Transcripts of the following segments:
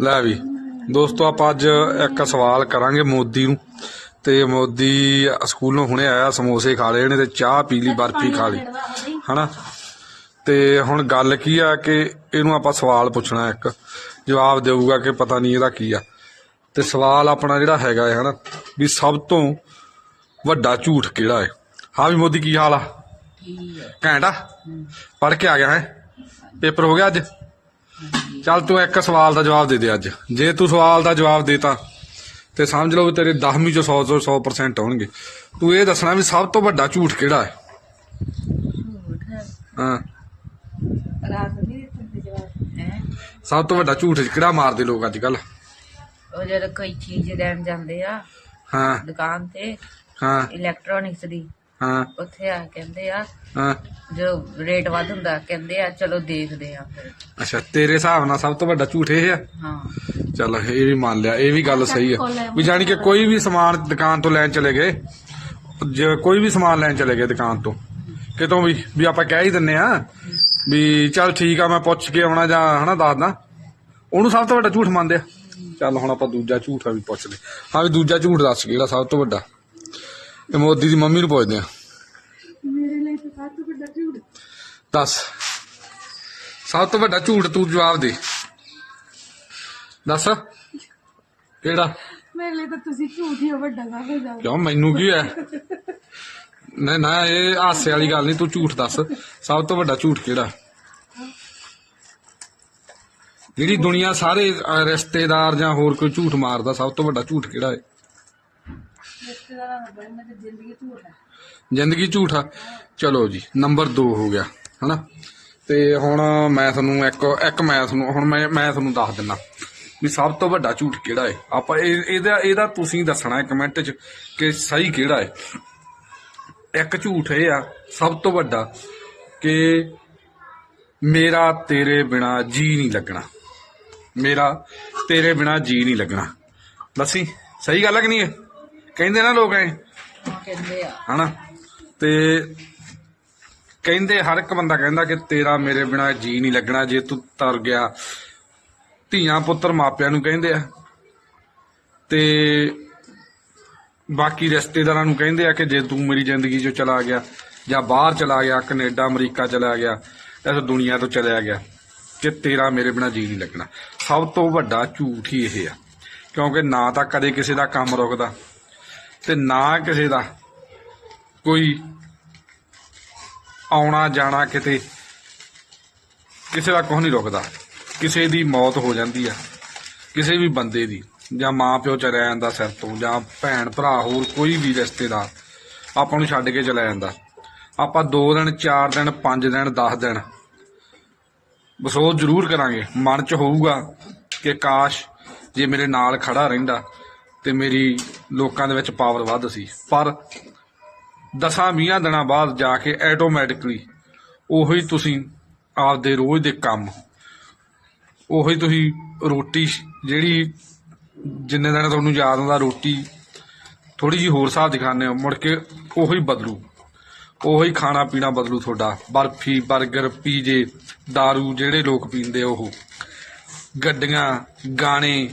ਲੈ ਵੀ ਦੋਸਤੋ ਆਪਾਂ ਅੱਜ ਇੱਕ ਸਵਾਲ ਕਰਾਂਗੇ ਮੋਦੀ ਨੂੰ। ਤੇ ਮੋਦੀ ਸਕੂਲੋਂ ਹੁਣੇ ਆਇਆ ਸਮੋਸੇ ਖਾ ਲਏ ਨੇ ਤੇ ਚਾਹ ਪੀ ਲਈ ਬਰਫੀ ਖਾ ਲਈ ਹਨਾ? ਤੇ ਹੁਣ ਗੱਲ ਕੀ ਆ ਕਿ ਇਹਨੂੰ ਆਪਾਂ ਸਵਾਲ ਪੁੱਛਣਾ ਇੱਕ ਜਵਾਬ ਦੇਊਗਾ ਕਿ ਪਤਾ ਨਹੀਂ ਇਹਦਾ ਕੀ ਆ। ਤੇ ਸਵਾਲ ਆਪਣਾ ਜਿਹੜਾ ਹੈਗਾ ਹੈ ਹਨਾ ਵੀ ਸਭ ਤੋਂ ਵੱਡਾ ਝੂਠ ਕਿਹੜਾ ਹੈ? ਹਾਂ ਵੀ ਮੋਦੀ ਕੀ ਹਾਲ ਆ? ਘੈਂਟ ਆ? ਪੜ ਕੇ ਆ ਗਿਆ ਹੈ? ਪੇਪਰ ਹੋ ਗਿਆ ਅੱਜ? ਚੱਲ ਤੂੰ ਇੱਕ ਸਵਾਲ ਦਾ ਜਵਾਬ ਦੇ ਦੇ ਅੱਜ। ਜੇ ਤੂੰ ਸਵਾਲ ਦਾ ਜਵਾਬ ਦੇਤਾ ਤੇ ਸਮਝ ਲਓ ਵੀ ਤੇਰੇ 10ਵੀਂ ਚੋਂ 100 ਚੋਂ 100% ਹੋਣਗੇ ਤੂੰ ਇਹ ਦੱਸਣਾ ਵੀ ਸਭ ਤੋਂ ਵੱਡਾ ਝੂਠ ਕਿਹੜਾ ਹੈਂ? ਸਭ ਤੋਂ ਵੱਡਾ ਝੂਠ ਕਿਹੜਾ ਮਾਰਦੇ ਲੋਕ ਅੱਜ ਕੱਲ ਉਹ ਜਦੋਂ ਕੋਈ ਚੀਜ਼ ਲੈਣ ਜਾਂਦੇ ਆ ਹਾਂ। ਦੁਕਾਨ ਤੇ ਹਾਂ। ਇਲੈਕਟ੍ਰੋਨਿਕਸ ਦੀ ਹਾਂ। ਉੱਥੇ ਆ ਕਹਿੰਦੇ ਆ ਹਾਂ। ਜੋ ਰੇਟ ਵੱਧ ਹੁੰਦਾ ਕਹਿੰਦੇ ਆ ਚਲੋ ਦੇਖਦੇ ਆ ਫਿਰ। ਅੱਛਾ ਤੇਰੇ ਹਿਸਾਬ ਨਾਲ ਸਭ ਤੋਂ ਵੱਡਾ ਝੂਠ ਇਹ ਆ? ਹਾਂ। ਚੱਲ ਇਹ ਵੀ ਮੰਨ ਲਿਆ ਇਹ ਵੀ ਗੱਲ ਸਹੀ ਹੈ ਵੀ ਜਾਣੀ ਕਿ ਕੋਈ ਵੀ ਸਮਾਨ ਦੁਕਾਨ ਤੋਂ ਲੈਣ ਚਲੇ ਗਏ ਜੇ ਕੋਈ ਵੀ ਸਮਾਨ ਲੈਣ ਚਲੇ ਗਏ ਦੁਕਾਨ ਤੋਂ ਕਿਤੋਂ ਵੀ ਵੀ ਆਪਾਂ ਕਹਿ ਹੀ ਦਿੰਨੇ ਆ ਵੀ ਚੱਲ ਠੀਕ ਆ ਮੈਂ ਪੁੱਛ ਕੇ ਆਉਣਾ ਜਾਂ ਹਨਾ ਦੱਸਦਾ ਉਹਨੂੰ ਸਭ ਤੋਂ ਵੱਡਾ ਝੂਠ ਮੰਨਦੇ ਆ। ਚੱਲ ਹੁਣ ਆਪਾਂ ਦੂਜਾ ਝੂਠ ਆ ਵੀ ਪੁੱਛ ਲੈ ਹਾਂ ਵੀ ਦੂਜਾ ਝੂਠ ਦੱਸ ਕਿਹੜਾ ਸਭ ਤੋਂ ਵੱਡਾ? ਇਹ ਮੋਦੀ ਦੀ ਮੰਮੀ ਨੂੰ ਪੁੱਛਦੇ ਆ। ਮੇਰੇ ਲਈ ਤਾਂ ਸਭ ਤੋਂ ਵੱਡਾ ਝੂਠ। ਦੱਸ। ਸਭ ਤੋਂ ਵੱਡਾ ਝੂਠ ਤੂੰ ਜਵਾਬ ਦੇ। ਦੱਸ। ਕਿਹੜਾ? ਮੇਰੇ ਲਈ ਤਾਂ ਤੁਸੀਂ ਝੂਠ ਹੀ ਹੋ ਵੱਡਾ ਕਰ ਜਾਓ ਕਿਉਂ? ਮੈਨੂੰ ਕੀ ਹੈ? ਨਹੀਂ ਨਾ ਇਹ ਹਾਸੇ ਵਾਲੀ ਗੱਲ ਨਹੀਂ ਤੂੰ ਝੂਠ ਦੱਸ। ਸਭ ਤੋਂ ਵੱਡਾ ਝੂਠ ਕਿਹੜਾ? ਜਿਹੜੀ ਦੁਨੀਆ ਸਾਰੇ ਰਿਸ਼ਤੇਦਾਰ ਜਾਂ ਹੋਰ ਕੋਈ ਝੂਠ ਮਾਰਦਾ ਸਭ ਤੋਂ ਵੱਡਾ ਝੂਠ ਕਿਹੜਾ ਹੈ? ਰਿਸ਼ਤੇਦਾਰਾਂ ਦਾ ਬਈ ਮੈਂ ਤਾਂ ਜ਼ਿੰਦਗੀ ਝੂਠ ਹੈ। ਜ਼ਿੰਦਗੀ ਝੂਠਾ ਚਲੋ ਜੀ, ਨੰਬਰ 2 ਹੋ ਗਿਆ, ਹਨਾ? ਤੇ ਹੁਣ ਮੈਂ ਤੁਹਾਨੂੰ ਇੱਕ ਇੱਕ ਮੈਂ ਤੁਹਾਨੂੰ, ਹੁਣ ਮੈਂ ਮੈਂ ਤੁਹਾਨੂੰ ਦੱਸ ਦਿੰਦਾ ਵੀ ਸਭ ਤੋਂ ਵੱਡਾ ਝੂਠ ਕਿਹੜਾ ਹੈ ਆਪਾਂ ਇਹ- ਇਹਦਾ ਇਹਦਾ ਤੁਸੀਂ ਦੱਸਣਾ ਹੈ ਕਮੈਂਟ 'ਚ ਕਿ ਸਹੀ ਕਿਹੜਾ ਹੈ ਇੱਕ ਝੂਠ ਇਹ ਆ, ਸਭ ਤੋਂ ਵੱਡਾ, ਕਿ ਮੇਰਾ ਤੇਰੇ ਬਿਨਾ ਜੀ ਨਹੀਂ ਲੱਗਣਾ। ਮੇਰਾ ਤੇਰੇ ਬਿਨਾ ਜੀ ਨਹੀਂ ਲੱਗਣਾ। ਦੱਸੀ? ਸਹੀ ਗੱਲ ਹੈ ਕਿ ਨਹੀਂ ਹੈ ਕਹਿੰਦੇ ਨਾ ਲੋਕ ਐ। ਕਹਿੰਦੇ ਆ। ਹਨਾ? ਤੇ ਕਹਿੰਦੇ ਹਰ ਇੱਕ ਬੰਦਾ ਕਹਿੰਦਾ ਕਿ ਤੇਰਾ ਮੇਰੇ ਬਿਨਾ ਜੀ ਨਹੀਂ ਲੱਗਣਾ ਜੇ ਤੂੰ ਤਰ ਗਿਆ। ਧੀਆਂ ਪੁੱਤਰ ਮਾਪਿਆਂ ਨੂੰ ਕਹਿੰਦੇ ਆ। ਤੇ ਬਾਕੀ ਰਿਸ਼ਤੇਦਾਰਾਂ ਨੂੰ ਕਹਿੰਦੇ ਆ ਕਿ ਜੇ ਤੂੰ ਮੇਰੀ ਜ਼ਿੰਦਗੀ ਚੋਂ ਚਲਾ ਗਿਆ ਜਾਂ ਬਾਹਰ ਚਲਾ ਗਿਆ ਕੈਨੇਡਾ ਅਮਰੀਕਾ ਚਲਾ ਗਿਆ ਇਸ ਦੁਨੀਆ ਤੋਂ ਚਲਿਆ ਗਿਆ ਕਿ ਤੇਰਾ ਮੇਰੇ ਬਿਨਾ ਜੀ ਨਹੀਂ ਲੱਗਣਾ। ਸਭ ਤੋਂ ਵੱਡਾ ਝੂਠ ਹੀ ਇਹ ਆ। ਕਿਉਂਕਿ ਨਾ ਤਾਂ ਕਦੇ ਕਿਸੇ ਦਾ ਕੰਮ ਰੁਕਦਾ। ਤੇ ਨਾ ਕਿਸੇ ਦਾ ਕੋਈ ਆਉਣਾ ਜਾਣਾ ਕਿਤੇ, ਕਿਸੇ ਦਾ ਕੁਝ ਨਹੀਂ ਰੁਕਦਾ। ਕਿਸੇ ਦੀ ਮੌਤ ਹੋ ਜਾਂਦੀ ਆ, ਕਿਸੇ ਵੀ ਬੰਦੇ ਦੀ, ਜਾਂ ਮਾਂ ਪਿਓ ਚਲਿਆ ਜਾਂਦਾ ਸਿਰ ਤੋਂ, ਜਾਂ ਭੈਣ, ਭਰਾ, ਹੋਰ ਕੋਈ ਵੀ ਰਿਸ਼ਤੇਦਾਰ, ਆਪਾਂ ਨੂੰ ਛੱਡ ਕੇ ਚਲਾ ਜਾਂਦਾ। ਆਪਾਂ 2 ਦਿਨ 4 ਦਿਨ 5 ਦਿਨ 10 ਦਿਨ ਅਫਸੋਸ ਜ਼ਰੂਰ ਕਰਾਂਗੇ। ਮਨ 'ਚ ਹੋਊਗਾ ਕਿ ਕਾਸ਼ ਜੇ ਮੇਰੇ ਨਾਲ ਖੜਾ ਰਹਿੰਦਾ ਤੇ ਮੇਰੀ ਲੋਕਾਂ ਦੇ ਵਿੱਚ ਪਾਵਰ ਵੱਧ ਸੀ। ਪਰ ਦਸਾਂ ਵੀਹਾਂ ਦਿਨਾਂ ਬਾਅਦ ਜਾ ਕੇ ਆਟੋਮੈਟਿਕਲੀ ਉਹੀ ਤੁਸੀਂ ਆਪਦੇ ਰੋਜ਼ ਦੇ ਕੰਮ, ਉਹੀ ਤੁਸੀਂ ਰੋਟੀ ਜਿਹੜੀ ਜਿੰਨੇ ਦਿਨ ਤੁਹਾਨੂੰ ਯਾਦ ਆਉਂਦਾ ਰੋਟੀ ਥੋੜੀ ਜੀ ਹੋਰ ਸਾਹ ਦਿਖਾਣੇ ਹੋ, ਮੁੜ ਕੇ ਉਹੀ ਬਦਲੂ। ਉਹੀ ਖਾਣਾ ਪੀਣਾ ਬਦਲੂ ਤੁਹਾਡਾ। ਬਰਫੀ 버ਗਰ ਪੀਜੇ, ਦਾਰੂ ਜਿਹੜੇ ਲੋਕ ਪੀਂਦੇ ਉਹ। ਗੱਡੀਆਂ, ਗਾਣੇ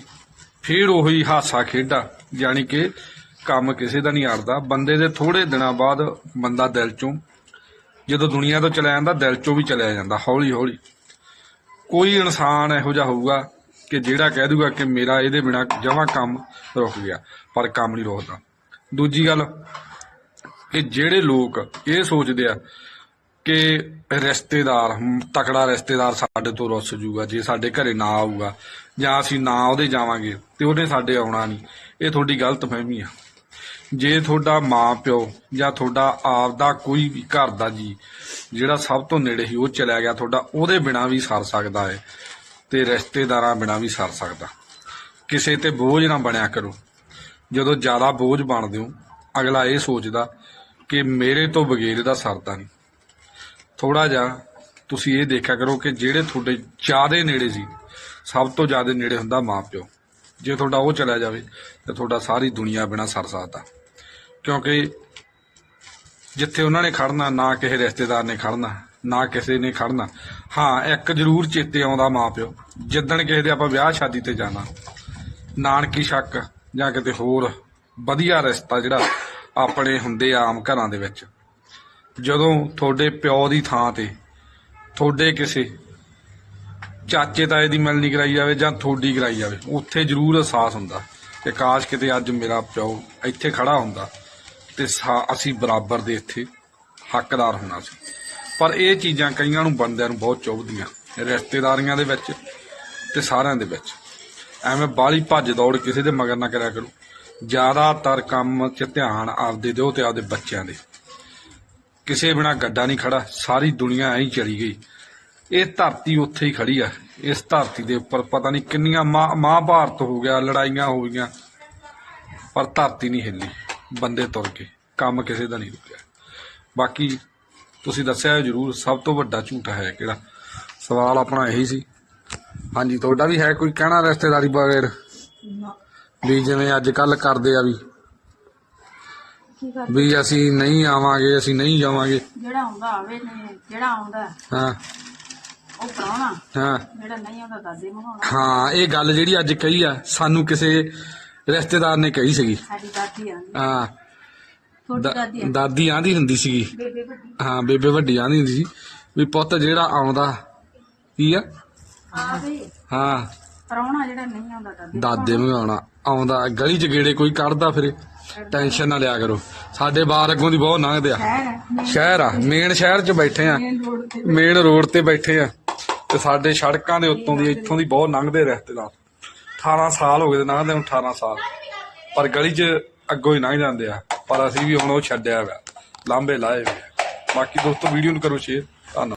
ਫਿਰ ਉਹੀ ਹਾਸਾ ਖੇਡਾ, ਯਾਨੀ ਕਿ ਕੰਮ ਕਿਸੇ ਦਾ ਨਹੀਂ ਅੜਦਾ ਬੰਦੇ ਦੇ ਥੋੜੇ ਦਿਨਾਂ ਬਾਅਦ ਬੰਦਾ ਦਿਲ ਚੋਂ, ਜਦੋਂ ਦੁਨੀਆ ਤੋਂ ਚਲਾ ਜਾਂਦਾ, ਦਿਲ ਚੋਂ ਵੀ ਚਲਿਆ ਜਾਂਦਾ, ਹੌਲੀ ਹੌਲੀ। ਕੋਈ ਇਨਸਾਨ ਇਹੋ ਜਿਹਾ ਹੋਊਗਾ ਕਿ ਜਿਹੜਾ ਕਹਿ ਦੂਗਾ ਕਿ ਮੇਰਾ ਇਹਦੇ ਬਿਨਾ ਜਮਾ ਕੰਮ ਰੁਕ ਗਿਆ, ਪਰ ਕੰਮ ਨਹੀਂ ਰੁਕਦਾ। ਦੂਜੀ ਗੱਲ, ਕਿ ਜਿਹੜੇ ਲੋਕ ਇਹ ਸੋਚਦੇ ਆ ਕਿ ਰਿਸ਼ਤੇਦਾਰ, ਤਕੜਾ ਰਿਸ਼ਤੇਦਾਰ ਸਾਡੇ ਤੋਂ ਰੁੱਸ ਜੂਗਾ, ਜੇ ਸਾਡੇ ਘਰੇ ਨਾ ਆਊਗਾ ਜਾਂ ਅਸੀਂ ਨਾ ਉਹਦੇ ਜਾਵਾਂਗੇ ਤੇ ਉਹਨੇ ਸਾਡੇ ਆਉਣਾ ਨਹੀਂ। ਇਹ ਤੁਹਾਡੀ ਗਲਤ ਫਹਿਮੀ ਆ। ਜੇ ਤੁਹਾਡਾ ਮਾਂ ਪਿਓ ਜਾਂ ਤੁਹਾਡਾ ਆਪਦਾ ਕੋਈ ਵੀ ਘਰ ਦਾ ਜੀ, ਜਿਹੜਾ ਸਭ ਤੋਂ ਨੇੜੇ ਹੀ ਉਹ ਚਲਾ ਗਿਆ ਤੁਹਾਡਾ, ਉਹਦੇ ਬਿਨਾ ਵੀ ਸਰ ਸਕਦਾ ਹੈ ਤੇ ਰਿਸ਼ਤੇਦਾਰਾਂ ਬਿਨਾ ਵੀ ਸਰ ਸਕਦਾ। ਕਿਸੇ ਤੇ ਬੋਝ ਨਾ ਬਣਿਆ ਕਰੋ। ਜਦੋਂ ਜ਼ਿਆਦਾ ਬੋਝ ਬਣਦੇ ਹੋ, ਅਗਲਾ ਇਹ ਸੋਚਦਾ ਕਿ ਮੇਰੇ ਤੋਂ ਬਗੈਰ ਦਾ ਸਰਦਾ ਨਹੀਂ। ਥੋੜਾ ਜਿਹਾ ਤੁਸੀਂ ਇਹ ਦੇਖਿਆ ਕਰੋ ਕਿ ਜਿਹੜੇ ਤੁਹਾਡੇ ਜ਼ਿਆਦੇ ਨੇੜੇ ਸੀ, ਸਭ ਤੋਂ ਜ਼ਿਆਦਾ ਨੇੜੇ ਹੁੰਦਾ ਮਾਂ ਪਿਓ। ਜੇ ਤੁਹਾਡਾ ਉਹ ਚਲਾ ਜਾਵੇ, ਤੇ ਤੁਹਾਡਾ ਸਾਰੀ ਦੁਨੀਆ ਬਿਨਾ ਸਰ ਸਕਦਾ ਕਿਉਂਕਿ ਜਿੱਥੇ ਉਹਨਾਂ ਨੇ ਖੜਨਾ ਨਾ ਕਿਸੇ ਰਿਸ਼ਤੇਦਾਰ ਨੇ ਖੜਨਾ ਨਾ ਕਿਸੇ ਨੇ ਖੜਨਾ ਹਾਂ, ਇੱਕ ਜ਼ਰੂਰ ਚੇਤੇ ਆਉਂਦਾ ਮਾਂ ਪਿਓ, ਜਿੱਦਣ ਕਿਸੇ ਦੇ ਆਪਾਂ ਵਿਆਹ ਸ਼ਾਦੀ ਤੇ ਜਾਣਾ, ਨਾਨਕੀ ਸ਼ੱਕ ਜਾਂ ਕਿਤੇ ਹੋਰ ਵਧੀਆ ਰਿਸ਼ਤਾ ਜਿਹੜਾ ਆਪਣੇ ਹੁੰਦੇ ਆਮ ਘਰਾਂ ਦੇ ਵਿੱਚ। ਜਦੋਂ ਤੁਹਾਡੇ ਪਿਓ ਦੀ ਥਾਂ ਤੇ, ਤੁਹਾਡੇ ਕਿਸੇ ਚਾਚੇ ਤਾਏ ਦੀ ਮਿਲਣੀ ਕਰਾਈ ਜਾਵੇ ਜਾਂ ਤੁਹਾਡੀ ਕਰਾਈ ਜਾਵੇ, ਉੱਥੇ ਜ਼ਰੂਰ ਅਹਿਸਾਸ ਹੁੰਦਾ ਕਿ ਕਾਸ਼ ਕਿਤੇ ਅੱਜ ਮੇਰਾ ਪਿਓ ਇੱਥੇ ਖੜਾ ਹੁੰਦਾ ਤੇ ਅਸੀਂ ਬਰਾਬਰ ਦੇ ਇੱਥੇ ਹੱਕਦਾਰ ਹੋਣਾ ਸੀ। ਪਰ ਇਹ ਚੀਜ਼ਾਂ ਕਈਆਂ ਨੂੰ ਬੰਦਿਆਂ ਨੂੰ ਬਹੁਤ ਚੁੱਭਦੀਆਂ, ਰਿਸ਼ਤੇਦਾਰੀਆਂ ਦੇ ਵਿੱਚ ਤੇ ਸਾਰਿਆਂ ਦੇ ਵਿੱਚ। ਐਵੇਂ ਬਾਲੀ ਭੱਜ ਦੌੜ ਕਿਸੇ ਦੇ ਮਗਰ ਨਾ ਕਰਿਆ ਕਰੋ। ਜ਼ਿਆਦਾਤਰ ਕੰਮ 'ਚ ਧਿਆਨ ਆਪਦੇ ਦਿਓ ਤੇ ਆਪਦੇ ਬੱਚਿਆਂ ਦੇ। ਕਿਸੇ ਬਿਨਾ ਗੱਡਾ ਨਹੀਂ ਖੜਾ, ਸਾਰੀ ਦੁਨੀਆ ਐਂ ਹੀ ਚਲੀ ਗਈ। ਇਹ ਧਰਤੀ ਉੱਥੇ ਹੀ ਖੜੀ ਆ। ਇਸ ਧਰਤੀ ਦੇ ਉੱਪਰ ਪਤਾ ਨਹੀਂ ਕਿੰਨੀਆਂ ਮਹਾ- ਮਹਾਭਾਰਤ ਹੋ ਗਿਆ, ਲੜਾਈਆਂ ਹੋ ਗਈਆਂ, ਪਰ ਧਰਤੀ ਨਹੀਂ ਹਿੱਲੀ ਬੰਦੇ ਤੁਰ ਕੇ ਕੰਮ ਕਿਸੇ ਦਾ ਨਹੀਂ ਰੁਕਿਆ। ਬਾਕੀ ਤੁਸੀਂ ਦੱਸਿਆ ਜਰੂਰ, ਸਭ ਤੋਂ ਵੱਡਾ ਝੂਠ ਹੈ ਕਿਹੜਾ? ਸਵਾਲ ਆਪਣਾ ਇਹੀ ਸੀ। ਹਾਂਜੀ, ਤੁਹਾਡਾ ਵੀ ਹੈ ਕੋਈ ਕਹਿਣਾ ਰਿਸ਼ਤੇਦਾਰੀ ਬਗੈਰ ਵੀ ਜਿਵੇਂ ਅੱਜ ਕੱਲ ਕਰਦੇ ਆ ਵੀ ਕੀ ਕਰ ਵੀ ਅਸੀਂ ਨਹੀਂ ਆਵਾਂਗੇ ਅਸੀਂ ਨਹੀਂ ਜਾਵਾਂਗੇ। ਜਿਹੜਾ ਆਉਂਦਾ ਆਵੇ ਨੇ ਜਿਹੜਾ ਆਉਂਦਾ ਹਾਂ ਉਹ ਪ੍ਰਾਹੁਣਾ। ਹਾਂ। ਜਿਹੜਾ ਨਹੀਂ ਆਉਂਦਾ ਦਾਦੇ ਮਹਾਉਣਾ। ਹਾਂ ਇਹ ਗੱਲ ਜਿਹੜੀ ਅੱਜ ਕਹੀ ਆ ਸਾਨੂੰ ਕਿਸੇ ਰਿਸ਼ਤੇਦਾਰ ਨੇ ਕਹੀ ਸੀਗੀ। ਸਾਡੀ ਦਾਦੀ ਆਂਦੀ ਹਾਂ। ਦਾਦੀ ਆਂਦੀ ਦਾਦੀ ਆਂਦੀ ਹੁੰਦੀ ਸੀਗੀ। ਬੇਬੇ ਵੱਡੀ। ਹਾਂ ਬੇਬੇ ਵੱਡੀ ਆਂਦੀ ਹੁੰਦੀ ਸੀ। ਵੀ ਪੁੱਤ ਜਿਹੜਾ ਆਉਂਦਾ ਕੀ ਆ? ਆਵੇ। ਹਾਂ। ਪ੍ਰਾਹੁਣਾ ਜਿਹੜਾ ਨਹੀਂ ਆਉਂਦਾ ਦਾਦੇ ਦਾਦੇ ਮੰਗਾਉਣਾ ਆਉਂਦਾ ਗਲੀ 'ਚ ਗੇੜੇ ਕੋਈ ਕੱਢਦਾ ਫਿਰੇ। ਟੈਨਸ਼ਨ ਨਾ ਲਿਆ ਕਰੋ। ਸਾਡੇ ਬਾਹਰ ਅੱਗੋਂ ਦੀ ਬਹੁਤ ਲੰਘਦੇ ਆ। ਸ਼ਹਿਰ ਆ ਮੇਨ ਸ਼ਹਿਰ 'ਚ ਬੈਠੇ ਆ। ਮੇਨ ਰੋਡ ਤੇ ਬੈਠੇ ਆ। ਤੇ ਸਾਡੇ ਸੜਕਾਂ ਦੇ ਉੱਤੋਂ ਦੀ ਇੱਥੋਂ ਦੀ ਬਹੁਤ ਲੰਘਦੇ ਰਿਸ਼ਤੇਦਾਰ 18 ਸਾਲ ਹੋ ਗਏ ਤੇ ਲੰਘਦੇ ਨੂੰ 18 ਸਾਲ। ਪਰ ਗਲੀ 'ਚ ਅੱਗੋਂ ਹੀ ਲੰਘ ਜਾਂਦੇ ਆ। ਪਰ ਅਸੀਂ ਵੀ ਹੁਣ ਉਹ ਛੱਡਿਆ ਹੋਇਆ ਲਾਂਬੇ ਲਾਏ ਹੋਏ। ਬਾਕੀ ਦੋਸਤੋ ਵੀਡੀਓ ਨੂੰ ਕਰੋ ਸ਼ੇਅਰ